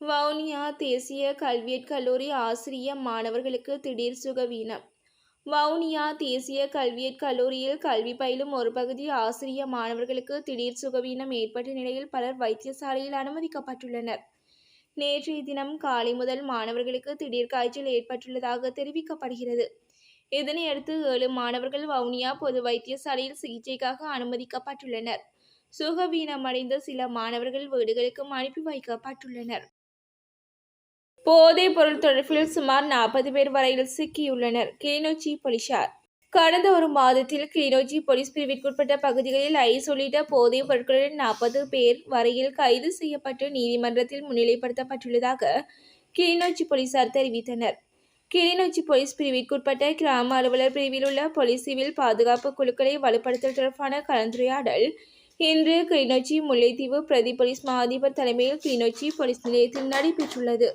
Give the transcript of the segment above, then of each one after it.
வவுனியா தேசிய கல்வியற் கல்லூரி ஆசிரிய மாணவர்களுக்கு திடீர் சுகவீனம். வவுனியா தேசிய கல்வியற் கல்லூரியில் கல்வி பயிலும் ஒரு பகுதி ஆசிரிய மாணவர்களுக்கு திடீர் சுகவீனம் ஏற்பட்ட நிலையில் பலர் வைத்தியசாலையில் அனுமதிக்கப்பட்டுள்ளனர். நேற்றைய தினம் காலை முதல் மாணவர்களுக்கு திடீர் காய்ச்சல் ஏற்பட்டுள்ளதாக தெரிவிக்கப்படுகிறது. இதனையடுத்து ஏழு மாணவர்கள் வவுனியா பொது வைத்தியசாலையில் சிகிச்சைக்காக அனுமதிக்கப்பட்டுள்ளனர். சுகவீனமடைந்த சில மாணவர்கள் வீடுகளுக்கும் அனுப்பி வைக்கப்பட்டுள்ளனர். போதைப் பொருள் தொடர்பில் சுமார் நாற்பது பேர் வரையில் சிக்கியுள்ளனர். கிளிநொச்சி போலீசார். கடந்த ஒரு மாதத்தில் கிளிநொச்சி போலீஸ் பிரிவிற்குட்பட்ட பகுதிகளில் ஐஸ் உள்ளிட்ட போதைப் பொருட்களுடன் நாற்பது பேர் வரையில் கைது செய்யப்பட்டு நீதிமன்றத்தில் முன்னிலைப்படுத்தப்பட்டுள்ளதாக கிளிநொச்சி போலீசார் தெரிவித்தனர். கிளிநொச்சி போலீஸ் பிரிவிற்குட்பட்ட கிராம அலுவலர் பிரிவில் உள்ள போலீஸ் சிவில் பாதுகாப்பு குழுக்களை வலுப்படுத்தல் தொடர்பான கலந்துரையாடல் இன்று கிளிநொச்சி முல்லைத்தீவு பிரதி போலீஸ் மா தலைமையில் கிளிநொச்சி போலீஸ் நிலையத்தில் நடைபெற்றுள்ளது.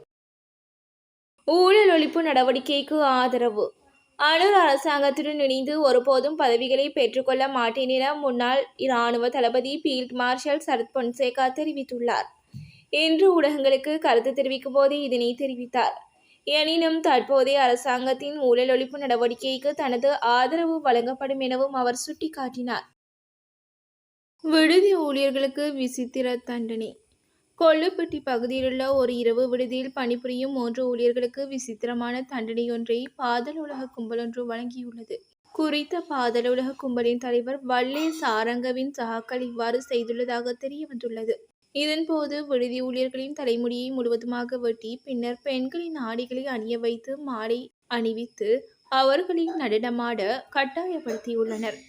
ஊழல் ஒழிப்பு நடவடிக்கைக்கு ஆதரவு. அனூர் அரசாங்கத்துடன் இணைந்து ஒருபோதும் பதவிகளை பெற்றுக்கொள்ள மாட்டேன் என முன்னாள் இராணுவ தளபதி பீல்ட் மார்ஷல் சரத் பொன்சேகா தெரிவித்துள்ளார். இன்று ஊடகங்களுக்கு கருத்து தெரிவிக்கும் போதே இதனை தெரிவித்தார். எனினும் தற்போதைய அரசாங்கத்தின் ஊழல் ஒழிப்பு நடவடிக்கைக்கு தனது ஆதரவு வழங்கப்படும் எனவும் அவர் சுட்டிக்காட்டினார். விடுதி ஊழியர்களுக்கு விசித்திர தண்டனை. கொள்ளுப்பட்டி பகுதியிலுள்ள ஒரு இரவு விடுதியில் பணிபுரியும் மூன்று ஊழியர்களுக்கு விசித்திரமான தண்டனையொன்றை பாதலுலக கும்பலொன்று வழங்கியுள்ளது. குறித்த பாதலுலக கும்பலின் தலைவர் வல்லே சாரங்கவின் சகாக்கள் இவ்வாறு செய்துள்ளதாக தெரிய வந்துள்ளது இதன்போது விடுதி ஊழியர்களின் தலைமுடியை முழுவதுமாக வெட்டி பின்னர் பெண்களின் ஆடைகளை அணிய வைத்து மாலை அணிவித்து அவர்களின் நடனமாட கட்டாயப்படுத்தியுள்ளனர்.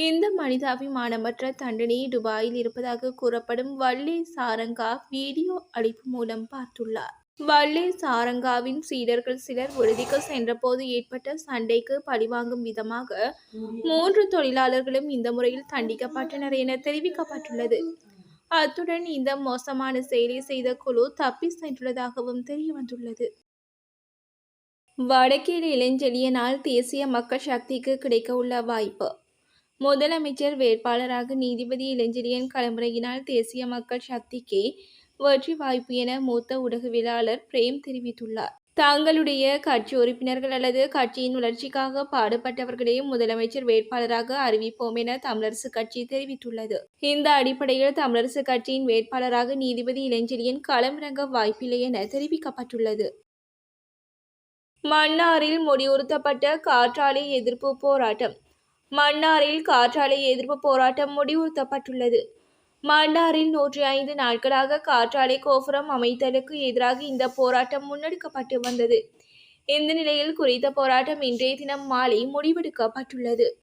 இந்த மனிதாபிமானமற்ற தண்டனை துபாயில் இருப்பதாக கூறப்படும் வள்ளி சாரங்கா வீடியோ அழைப்பு மூலம் பார்த்துள்ளார். வள்ளி சாரங்காவின் சீடர்கள் சிலர் விடுதிக்கு சென்றபோது ஏற்பட்ட சண்டைக்கு பழிவாங்கும் விதமாக மூன்று தொழிலாளர்களும் இந்த முறையில் தண்டிக்கப்பட்டனர் என தெரிவிக்கப்பட்டுள்ளது. அத்துடன் இந்த மோசமான செயலை செய்த குழு தப்பி சென்றுள்ளதாகவும் தெரிய வந்துள்ளது வடக்கில் இளஞ்செழியனால் தேசிய மக்கள் சக்திக்கு கிடைக்க உள்ள வாய்ப்பு முதலமைச்சர் வேட்பாளராக நீதிபதி இளஞ்செழியன் களமுறையினால் தேசிய மக்கள் சக்திக்கு வெற்றி வாய்ப்பு என மூத்த ஊடகவியலாளர் பிரேம் தெரிவித்துள்ளார். தங்களுடைய கட்சி உறுப்பினர்கள் அல்லது கட்சியின் வளர்ச்சிக்காக பாடுபட்டவர்களையும் முதலமைச்சர் வேட்பாளராக அறிவிப்போம் என தமிழரசு கட்சி தெரிவித்துள்ளது. இந்த அடிப்படையில் தமிழரசு கட்சியின் வேட்பாளராக நீதிபதி இளஞ்செழியன் களமிறங்க வாய்ப்பில்லை என தெரிவிக்கப்பட்டுள்ளது. மன்னாரில் முடிவுறுத்தப்பட்ட காற்றாலை எதிர்ப்பு போராட்டம் மன்னாரில் காற்றாலை எதிர்ப்பு போராட்டம் முடிவுறுத்தப்பட்டுள்ளது. மன்னாரில் நூற்றி ஐந்து நாட்களாக காற்றாலை கோபுரம் அமைத்தலுக்கு எதிராக இந்த போராட்டம் முன்னெடுக்கப்பட்டு வந்தது. இந்த நிலையில் குறித்த போராட்டம் இன்றைய தினம் மாலை முடிவெடுக்கப்பட்டுள்ளது.